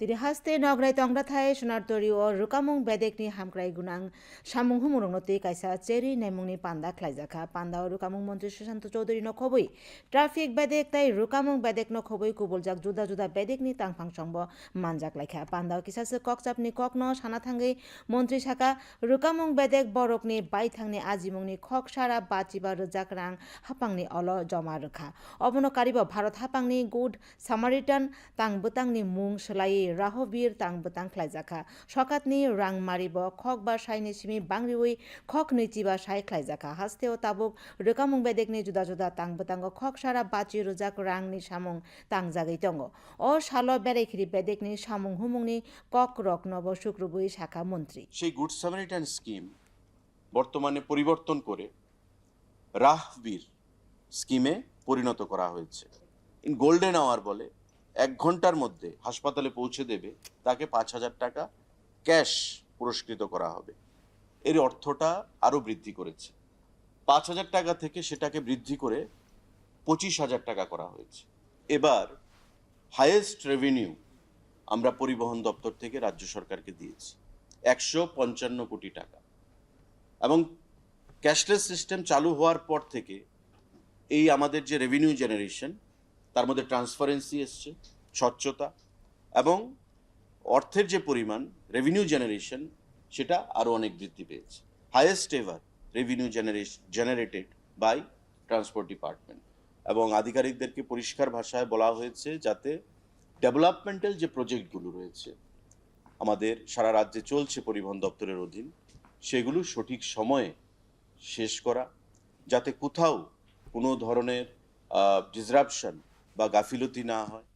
Tiri haste nograi tongra thai sonartori o rukamung bedekni hamkrai gunang samung humurungno tei kaisa cheri naimungni panda khlaijaka panda o mantri sushant Chowdhury no khobui traffic bedek tai rukamung bedek no khobui kubuljak juda juda bedekni tangphang songbo manjak laikha panda o kisase kokchapni kokno sana thangui মন্ত্রী শাখা রুকামুং বেদেক বরকনি বাইথাংনি আজিমুংনি খক সারা বাচিবা রোজাক রাং হাপাংনি অল জমা রোখা অবনো কারিব ভারত হাপাংনি good samaritan তাং বুতাংনি মুং সোলাই রাহবীর তাং বুতাং খ্লাইজাখা সকাতনি রাং মারিব, খক বা সাইনি সিমি বাংরিউই খক নৈচিবা সাই খ্লাইজাখা হাস্তেও তাবুক রুকামুং বেদেকনি জুদা জুদা তাং বুতাঙ্গ খক সারা বাচি রোজাক রাংনি সামুং তাং জাগै দङ অ সাল বেড়াইখিরি বেদেকনি সামুং হুমুংনি কক রক নব শুক্রবুই শাখা মন্ত্রী। সেই গুড সামারিটান স্কিম বর্তমানে পরিবর্তন করে রাহবীর স্কিমে পরিণত করা হয়েছে। গোল্ডেন আওয়ার বলে এক ঘণ্টার মধ্যে হাসপাতালে পৌঁছে দেবে, তাকে পাঁচ হাজার টাকা ক্যাশ পুরস্কৃত করা হবে। এর অর্থটা আরও বৃদ্ধি করেছে। পাঁচ হাজার টাকা থেকে সেটাকে বৃদ্ধি করে পঁচিশ হাজার টাকা করা হয়েছে। এবার হায়েস্ট রেভিনিউ আমরা পরিবহন দপ্তর থেকে রাজ্য সরকারকে দিয়েছি, একশো পঞ্চান্ন কোটি টাকা। এবং ক্যাশলেস সিস্টেম চালু হওয়ার পর থেকে এই আমাদের যে রেভিনিউ জেনারেশন তার মধ্যে ট্রান্সপারেন্সি এসছে, স্বচ্ছতা এবং অর্থের যে পরিমাণ রেভিনিউ জেনারেশন সেটা আরও অনেক বৃদ্ধি পেয়েছে। Highest ever revenue generation generated by transport department এবং আধিকারিকদেরকে পরিষ্কার ভাষায় বলা হয়েছে যাতে ডেভেলপমেন্টাল যে প্রজেক্টগুলো রয়েছে, আমাদের সারা রাজ্যে চলছে পরিবহন দপ্তরের অধীন, সেগুলো সঠিক সময়ে শেষ করা, যাতে কোথাও কোনো ধরনের ডিসরাপশন বা গাফিলতি না হয়।